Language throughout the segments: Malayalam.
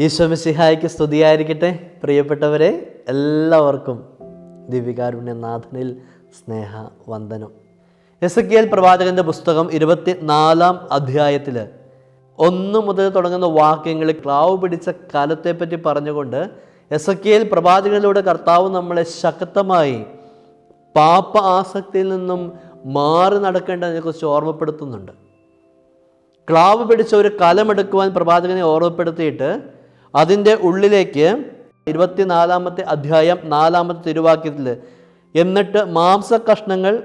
ഈശ്വമിസിഹായ്ക്ക് സ്തുതിയായിരിക്കട്ടെ. പ്രിയപ്പെട്ടവരെ എല്ലാവർക്കും ദിവ്യകാരുണ്യനാഥനിൽ സ്നേഹ വന്ദനം എസ് കെ എൽ പ്രവാചകന്റെ പുസ്തകം ഇരുപത്തി നാലാം അധ്യായത്തിൽ ഒന്ന് മുതൽ തുടങ്ങുന്ന വാക്യങ്ങളിൽ ക്ലാവ് പിടിച്ച കാലത്തെപ്പറ്റി പറഞ്ഞുകൊണ്ട് എസ് കെ എൽ പ്രവാചകനിലൂടെ കർത്താവ് നമ്മളെ ശക്തമായി പാപ്പ ആസക്തിയിൽ നിന്നും മാറി നടക്കേണ്ടതിനെക്കുറിച്ച് ഓർമ്മപ്പെടുത്തുന്നുണ്ട്. ക്ലാവ് പിടിച്ച ഒരു കലമെടുക്കുവാൻ പ്രവാചകനെ ഓർമ്മപ്പെടുത്തിയിട്ട് അതിന്റെ ഉള്ളിലേക്ക് ഇരുപത്തിനാലാമത്തെ അധ്യായം നാലാമത്തെ തിരുവാക്യത്തിൽ എന്നിട്ട് മാംസ കഷ്ണങ്ങൾ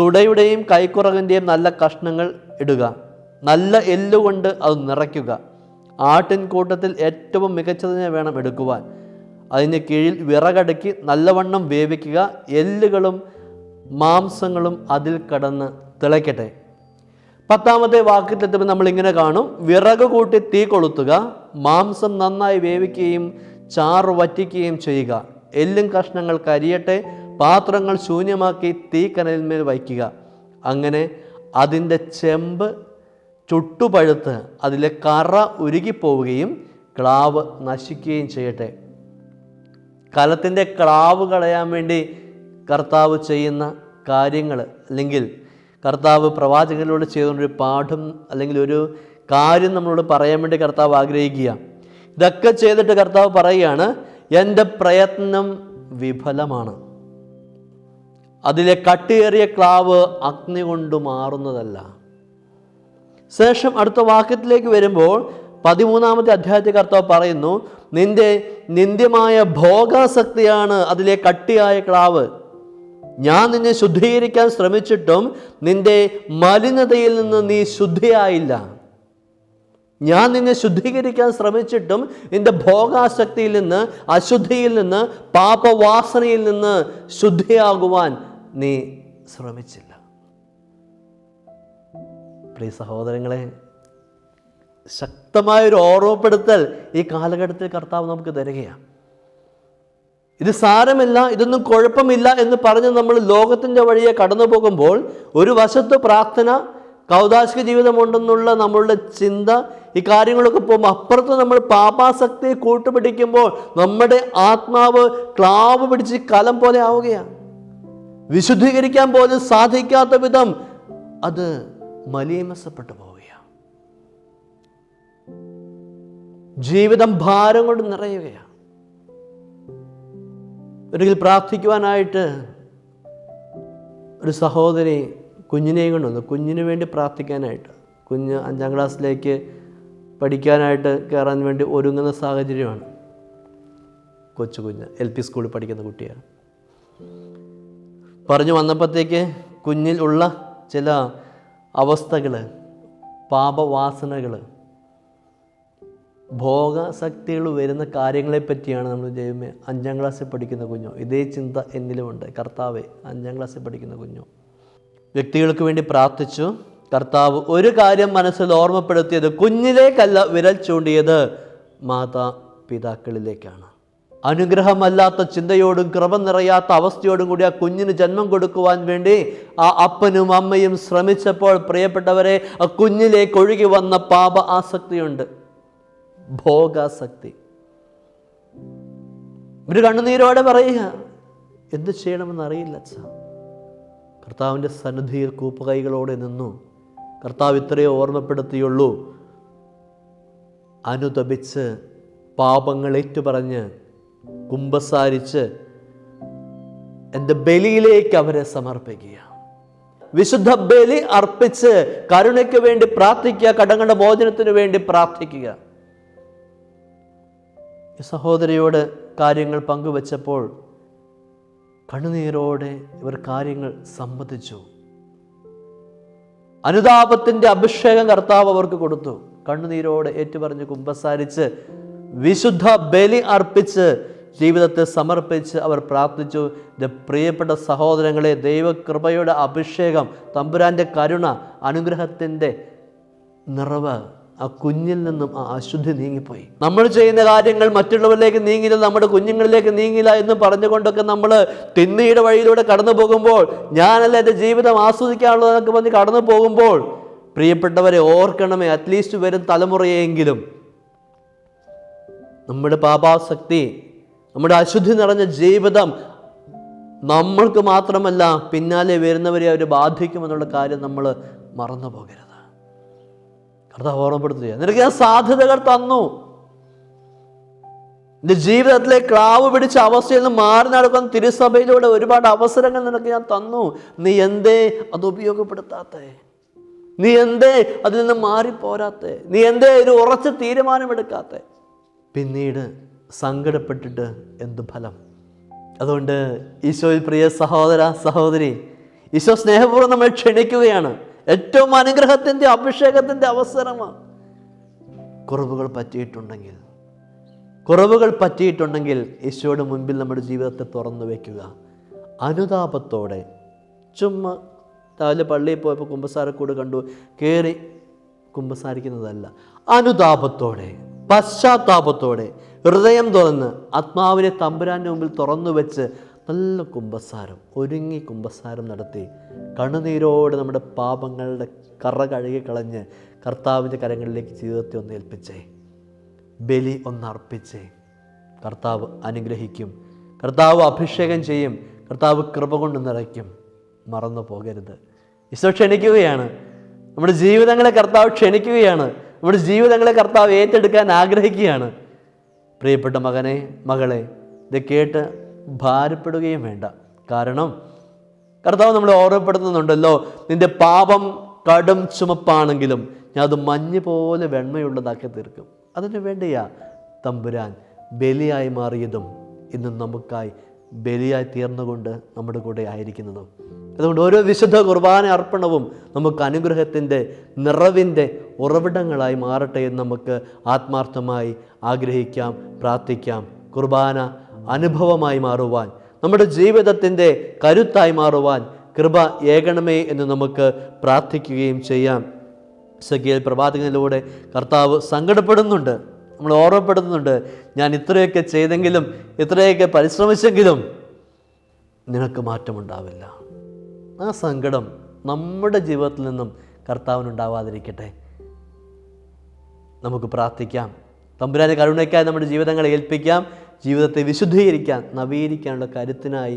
തുടയുടെയും കൈക്കുറകന്റെയും നല്ല കഷ്ണങ്ങൾ ഇടുക. നല്ല എല്ലുകൊണ്ട് അത് നിറയ്ക്കുക. ആട്ടിൻകൂട്ടത്തിൽ ഏറ്റവും മികച്ചതിനെ വേണം എടുക്കുവാൻ. അതിന് കീഴിൽ വിറകടുക്കി നല്ലവണ്ണം വേവിക്കുക. എല്ലുകളും മാംസങ്ങളും അതിൽ കടന്ന് തിളയ്ക്കട്ടെ. പത്താമത്തെ വാക്യത്തിലെത്തുമ്പോൾ നമ്മൾ ഇങ്ങനെ കാണും വിറക് കൂട്ടി തീ കൊളുത്തുക. മാംസം നന്നായി വേവിക്കുകയും ചാറ് വറ്റിക്കുകയും ചെയ്യുക. എല്ലും കഷ്ണങ്ങൾ കരിയട്ടെ പാത്രങ്ങൾ ശൂന്യമാക്കി തീ കനലിന്മേൽ വയ്ക്കുക. അങ്ങനെ അതിന്റെ ചെമ്പ് ചുട്ടുപഴുത്ത് അതിലെ കറ ഉരുകിപ്പോവുകയും ക്ലാവ് നശിക്കുകയും ചെയ്യട്ടെ. കലത്തിന്റെ ക്ലാവ് കളയാൻ വേണ്ടി കർത്താവ് ചെയ്യുന്ന കാര്യങ്ങൾ അല്ലെങ്കിൽ കർത്താവ് പ്രവാചകനിലൂടെ ചെയ്തുകൊണ്ടൊരു പാഠം അല്ലെങ്കിൽ ഒരു കാര്യം നമ്മളോട് പറയാൻ വേണ്ടി കർത്താവ് ആഗ്രഹിക്കുക. ഇതൊക്കെ ചെയ്തിട്ട് കർത്താവ് പറയുകയാണ് എന്റെ പ്രയത്നം വിഫലമാണ്. അതിലെ കട്ടിയേറിയ ക്ലാവ് അഗ്നി കൊണ്ട് മാറുന്നതല്ല. ശേഷം അടുത്ത വാക്യത്തിലേക്ക് വരുമ്പോൾ പതിമൂന്നാമത്തെ അധ്യായത്തിൽ കർത്താവ് പറയുന്നു നിന്റെ നിന്ദ്യമായ ഭോഗാസക്തിയാണ് അതിലെ കട്ടിയായ ക്ലാവ്. ഞാൻ നിന്നെ ശുദ്ധീകരിക്കാൻ ശ്രമിച്ചിട്ടും നിന്റെ മലിനതയിൽ നിന്ന് നീ ശുദ്ധിയായില്ല. ഞാൻ നിന്നെ ശുദ്ധീകരിക്കാൻ ശ്രമിച്ചിട്ടും നിന്റെ ഭോഗാശക്തിയിൽ നിന്ന് അശുദ്ധിയിൽ നിന്ന് പാപവാസനയിൽ നിന്ന് ശുദ്ധിയാകുവാൻ നീ ശ്രമിച്ചില്ല. പ്രിയ സഹോദരങ്ങളെ ശക്തമായൊരു ഓർമ്മപ്പെടുത്തൽ ഈ കാലഘട്ടത്തിൽ കർത്താവ് നമുക്ക് തരികയാണ്. ഇത് സാരമില്ല ഇതൊന്നും കുഴപ്പമില്ല എന്ന് പറഞ്ഞ് നമ്മൾ ലോകത്തിന്റെ വഴിയെ കടന്നു പോകുമ്പോൾ ഒരു വശത്ത് പ്രാർത്ഥന കൗതാശിക ജീവിതമുണ്ടെന്നുള്ള നമ്മളുടെ ചിന്ത ഈ കാര്യങ്ങളൊക്കെ പോകുമ്പോൾ അപ്പുറത്ത് നമ്മൾ പാപാസക്തിയെ കൂട്ടുപിടിക്കുമ്പോൾ നമ്മുടെ ആത്മാവ് ക്ലാവ് പിടിച്ച് കലം പോലെ ആവുകയാണ്. വിശുദ്ധീകരിക്കാൻ പോലും സാധിക്കാത്ത വിധം അത് മലീമസപ്പെട്ടു പോവുകയാണ്. ജീവിതം ഭാരം കൊണ്ട് നിറയുകയാണ്. ഒരിക്കൽ പ്രാർത്ഥിക്കുവാനായിട്ട് ഒരു സഹോദരി കുഞ്ഞിനെയും കൊണ്ടുവന്നു. കുഞ്ഞിന് വേണ്ടി പ്രാർത്ഥിക്കാനായിട്ട് കുഞ്ഞ് അഞ്ചാം ക്ലാസ്സിലേക്ക് പഠിക്കാനായിട്ട് കയറാൻ വേണ്ടി ഒരുങ്ങുന്ന സാഹചര്യമാണ് കൊച്ചു കുഞ്ഞ് എൽ പി സ്കൂളിൽ പഠിക്കുന്ന കുട്ടിയാണ്. പറഞ്ഞു വന്നപ്പോഴത്തേക്ക് കുഞ്ഞിൽ ഉള്ള ചില അവസ്ഥകൾ പാപവാസനകൾ ഭോഗാസക്തികൾ വരുന്ന കാര്യങ്ങളെ പറ്റിയാണ് നമ്മൾ ദൈവമേ അഞ്ചാം ക്ലാസ്സിൽ പഠിക്കുന്ന കുഞ്ഞോ. ഇതേ ചിന്ത എന്നിലുമുണ്ട്. കർത്താവെ അഞ്ചാം ക്ലാസ്സിൽ പഠിക്കുന്ന കുഞ്ഞോ. വ്യക്തികൾക്ക് വേണ്ടി പ്രാർത്ഥിച്ചു. കർത്താവ് ഒരു കാര്യം മനസ്സിൽ ഓർമ്മപ്പെടുത്തിയത് കുഞ്ഞിലേക്കല്ല വിരൽ ചൂണ്ടിയത് മാതാ പിതാക്കളിലേക്കാണ്. അനുഗ്രഹമല്ലാത്ത ചിന്തയോടും കൃപ നിറയാത്ത അവസ്ഥയോടും കൂടി ആ കുഞ്ഞിന് ജന്മം കൊടുക്കുവാൻ വേണ്ടി ആ അപ്പനും അമ്മയും ശ്രമിച്ചപ്പോൾ പ്രിയപ്പെട്ടവരെ ആ കുഞ്ഞിലേക്ക് ഒഴുകി വന്ന പാപ ആസക്തിയുണ്ട് ഭോഗാസക്തി. ഒരു കണ്ണുനീരോടെ പറയുക എന്ത് ചെയ്യണമെന്ന് അറിയില്ല അച്ഛ. കർത്താവിന്റെ സന്നിധിയിൽ കൂപ്പുകൈകളോടെ നിന്നു. കർത്താവ് ഇത്രയേ ഓർമ്മപ്പെടുത്തിയുള്ളൂ. അനുതപിച്ച് പാപങ്ങൾ ഏറ്റുപറഞ്ഞ് കുമ്പസാരിച്ച് എന്റെ ബലിയിലേക്ക് അവരെ സമർപ്പിക്കുക. വിശുദ്ധ ബലി അർപ്പിച്ച് കരുണയ്ക്ക് വേണ്ടി പ്രാർത്ഥിക്കുക കടങ്ങളുടെ മോചനത്തിന് വേണ്ടി പ്രാർത്ഥിക്കുക. സഹോദരിയോട് കാര്യങ്ങൾ പങ്കുവച്ചപ്പോൾ കണ്ണുനീരോടെ ഇവർ കാര്യങ്ങൾ സമ്മതിച്ചു. അനുതാപത്തിന്റെ അഭിഷേകം കർത്താവ് അവർക്ക് കൊടുത്തു. കണ്ണുനീരോടെ ഏറ്റുപറഞ്ഞ് കുമ്പസാരിച്ച് വിശുദ്ധ ബലി അർപ്പിച്ച് ജീവിതത്തെ സമർപ്പിച്ച് അവർ പ്രാർത്ഥിച്ചു. എന്റെ പ്രിയപ്പെട്ട സഹോദരങ്ങളെ ദൈവകൃപയുടെ അഭിഷേകം തമ്പുരാന്റെ കരുണ അനുഗ്രഹത്തിന്റെ നിറവ് ആ കുഞ്ഞിൽ നിന്നും ആ അശുദ്ധി നീങ്ങിപ്പോയി. നമ്മൾ ചെയ്യുന്ന കാര്യങ്ങൾ മറ്റുള്ളവരിലേക്ക് നീങ്ങില്ല നമ്മുടെ കുഞ്ഞുങ്ങളിലേക്ക് നീങ്ങില്ല എന്ന് പറഞ്ഞുകൊണ്ടൊക്കെ നമ്മൾ തിന്മയുടെ വഴിയിലൂടെ കടന്നു പോകുമ്പോൾ ഞാനല്ല എന്റെ ജീവിതം ആസ്വദിക്കാനുള്ളതെന്നൊക്കെ പറഞ്ഞ് കടന്നു പോകുമ്പോൾ പ്രിയപ്പെട്ടവരെ ഓർക്കണമേ അറ്റ്ലീസ്റ്റ് വരും തലമുറയെങ്കിലും നമ്മുടെ പാപാസക്തി നമ്മുടെ അശുദ്ധി നിറഞ്ഞ ജീവിതം നമ്മൾക്ക് മാത്രമല്ല പിന്നാലെ വരുന്നവരെ അവർ ബാധിക്കുമെന്നുള്ള കാര്യം നമ്മൾ മറന്നു പോകരുത് കർത്താവ് ഓർമ്മപ്പെടുത്തുക നിനക്ക് ഞാൻ സാധ്യതകൾ തന്നു. നിന്റെ ജീവിതത്തിലെ ക്ലാവ് പിടിച്ച അവസ്ഥയിൽ നിന്ന് മാറി നടക്കുന്ന തിരുസഭയിലൂടെ ഒരുപാട് അവസരങ്ങൾ നിനക്ക് ഞാൻ തന്നു. നീ എന്തേ അത് ഉപയോഗപ്പെടുത്താത്തേ? നീ എന്തേ അതിൽ നിന്ന് മാറിപ്പോരാത്തേ? നീ എന്തേ ഒരു ഉറച്ച തീരുമാനമെടുക്കാത്തെ? പിന്നീട് സങ്കടപ്പെട്ടിട്ട് എന്ത് ഫലം? അതുകൊണ്ട് ഈശോയിൽ പ്രിയ സഹോദര സഹോദരി ഈശോ സ്നേഹപൂർവം നമ്മളെ ക്ഷണിക്കുകയാണ്. ഏറ്റവും അനുഗ്രഹത്തിന്റെ അഭിഷേകത്തിന്റെ അവസരമാണ്. കുറവുകൾ പറ്റിയിട്ടുണ്ടെങ്കിൽ കുറവുകൾ പറ്റിയിട്ടുണ്ടെങ്കിൽ ഈശോയുടെ മുൻപിൽ നമ്മുടെ ജീവിതത്തെ തുറന്നു വയ്ക്കുക. അനുതാപത്തോടെ ചുമ്മാ രാവിലെ പള്ളിയിൽ പോയപ്പോൾ കുമ്പസാരക്കൂട് കണ്ടു കയറി കുമ്പസാരിക്കുന്നതല്ല. അനുതാപത്തോടെ പശ്ചാത്താപത്തോടെ ഹൃദയം തുറന്ന് ആത്മാവിനെ തമ്പുരാന്റെ മുമ്പിൽ തുറന്നു വെച്ച് നല്ല കുമ്പസാരം ഒരുങ്ങി കുമ്പസാരം നടത്തി കണ്ണുനീരോടെ നമ്മുടെ പാപങ്ങളുടെ കറ കഴുകിക്കളഞ്ഞ് കർത്താവിന്റെ കരങ്ങളിലേക്ക് ജീവിതത്തെ ഒന്ന് ഏൽപ്പിച്ചേ. ബലി ഒന്ന് അർപ്പിച്ചേ. കർത്താവ് അനുഗ്രഹിക്കും. കർത്താവ് അഭിഷേകം ചെയ്യും. കർത്താവ് കൃപ കൊണ്ട് നിറയ്ക്കും. മറന്നു പോകരുത്. ഈശോ ക്ഷണിക്കുകയാണ്. നമ്മുടെ ജീവിതങ്ങളെ കർത്താവ് ക്ഷണിക്കുകയാണ്. നമ്മുടെ ജീവിതങ്ങളെ കർത്താവ് ഏറ്റെടുക്കാൻ ആഗ്രഹിക്കുകയാണ്. പ്രിയപ്പെട്ട മകനെ മകളെ ഇത് കേട്ട് ഭാരപ്പെടുകയും വേണ്ട. കാരണം കർത്താവ് നമ്മളെ ഓർമ്മപ്പെടുത്തുന്നുണ്ടല്ലോ നിന്റെ പാപം കടും ചുമപ്പാണെങ്കിലും ഞാൻ അത് മഞ്ഞ് പോലെ വെണ്മയുള്ളതാക്കി തീർക്കും. അതിന് വേണ്ടിയാ തമ്പുരാൻ ബലിയായി മാറിയതും ഇന്ന് നമുക്കായി ബലിയായി തീർന്നുകൊണ്ട് നമ്മുടെ കൂടെ ആയിരിക്കുന്നതും. അതുകൊണ്ട് ഓരോ വിശുദ്ധ കുർബാന അർപ്പണവും നമുക്ക് അനുഗ്രഹത്തിന്റെ നിറവിന്റെ ഉറവിടങ്ങളായി മാറട്ടെ എന്ന് നമുക്ക് ആത്മാർത്ഥമായി ആഗ്രഹിക്കാം പ്രാർത്ഥിക്കാം. കുർബാന അനുഭവമായി മാറുവാൻ നമ്മുടെ ജീവിതത്തിന്റെ കരുത്തായി മാറുവാൻ കൃപ ഏകണമേ എന്ന് നമുക്ക് പ്രാർത്ഥിക്കുകയും ചെയ്യാം. സഖിയൽ പ്രഭാതകനിലൂടെ കർത്താവ് സങ്കടപ്പെടുന്നുണ്ട് നമ്മൾ ഓർമ്മപ്പെടുന്നുണ്ട് ഞാൻ ഇത്രയൊക്കെ ചെയ്തെങ്കിലും ഇത്രയൊക്കെ പരിശ്രമിച്ചെങ്കിലും നിനക്ക് മാറ്റമുണ്ടാവില്ല. ആ സങ്കടം നമ്മുടെ ജീവിതത്തിൽ നിന്നും കർത്താവിനുണ്ടാവാതിരിക്കട്ടെ. നമുക്ക് പ്രാർത്ഥിക്കാം. തമ്പുരാന്റെ കരുണയ്ക്കായി നമ്മുടെ ജീവിതങ്ങളെ ഏൽപ്പിക്കാം. ജീവിതത്തെ വിശുദ്ധീകരിക്കാൻ നവീകരിക്കാനുള്ള കരുത്തിനായി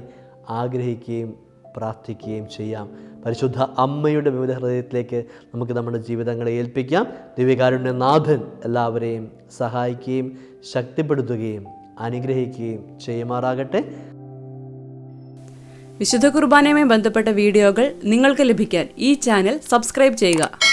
ആഗ്രഹിക്കുകയും പ്രാർത്ഥിക്കുകയും ചെയ്യാം. പരിശുദ്ധ അമ്മയുടെ വിവിധ ഹൃദയത്തിലേക്ക് നമുക്ക് നമ്മുടെ ജീവിതങ്ങളെ ഏൽപ്പിക്കാം. ദിവ്യകാരുണ്യ നാഥൻ എല്ലാവരെയും സഹായിക്കുകയും ശക്തിപ്പെടുത്തുകയും അനുഗ്രഹിക്കുകയും ചെയ്യുമാറാകട്ടെ. വിശുദ്ധ കുർബാനയുമായി ബന്ധപ്പെട്ട വീഡിയോകൾ നിങ്ങൾക്ക് ലഭിക്കാൻ ഈ ചാനൽ സബ്സ്ക്രൈബ് ചെയ്യുക.